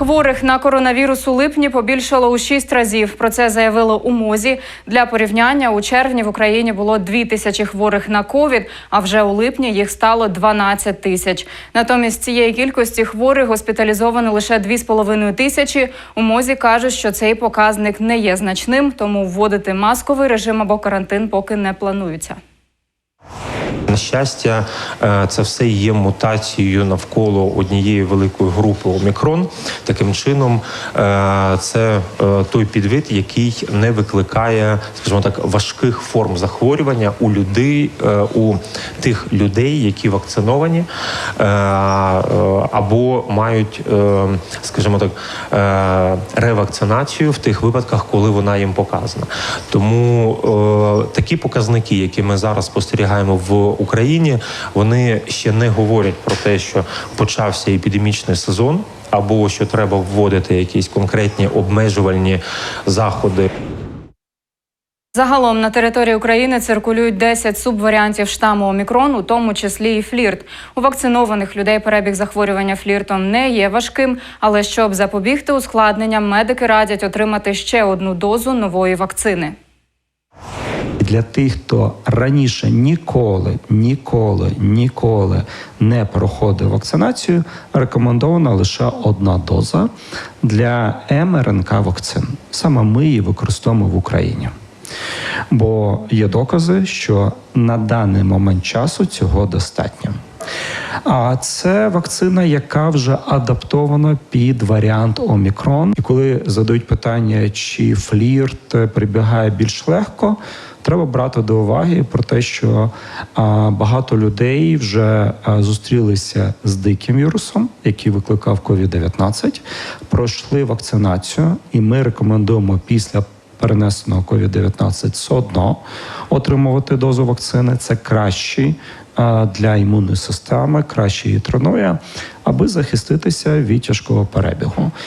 Хворих на коронавірус у липні побільшало у 6 разів. Про це заявило у МОЗі. Для порівняння у червні в Україні було 2 тисячі хворих на ковід, а вже у липні їх стало 12 тисяч. Натомість цієї кількості хворих госпіталізовано лише 2,5 тисячі. У МОЗі кажуть, що цей показник не є значним, тому вводити масковий режим або карантин поки не планується. На щастя, е, це все є мутацією навколо однієї великої групи омікрон. Таким чином, е, це е, той підвид, який не викликає, скажімо так, важких форм захворювання у людей, у тих людей, які вакциновані або мають, е, скажімо так, е, ревакцинацію в тих випадках, коли вона їм показана. Тому е, такі показники, які ми зараз спостерігаємо в Україні, вони ще не говорять про те, що почався епідемічний сезон, або що треба вводити якісь конкретні обмежувальні заходи. Загалом на території України циркулюють 10 субваріантів штаму Омікрон, у тому числі і флірт. У вакцинованих людей перебіг захворювання фліртом не є важким, але щоб запобігти ускладненням, медики радять отримати ще одну дозу нової вакцини. Для тих, хто раніше ніколи, ніколи, ніколи не проходив вакцинацію, рекомендована лише одна доза для МРНК вакцин. Саме ми її використовуємо в Україні. Бо є докази, що на даний момент часу цього достатньо. А це вакцина, яка вже адаптована під варіант Омікрон. І коли задають питання, чи флірт прибігає більш легко, треба брати до уваги про те, що багато людей вже зустрілися з диким вірусом, який викликав COVID-19, пройшли вакцинацію, і ми рекомендуємо після перенесеного COVID-19 все одно отримувати дозу вакцини. Це кращий для імунної системи, краще її тренує, аби захиститися від тяжкого перебігу.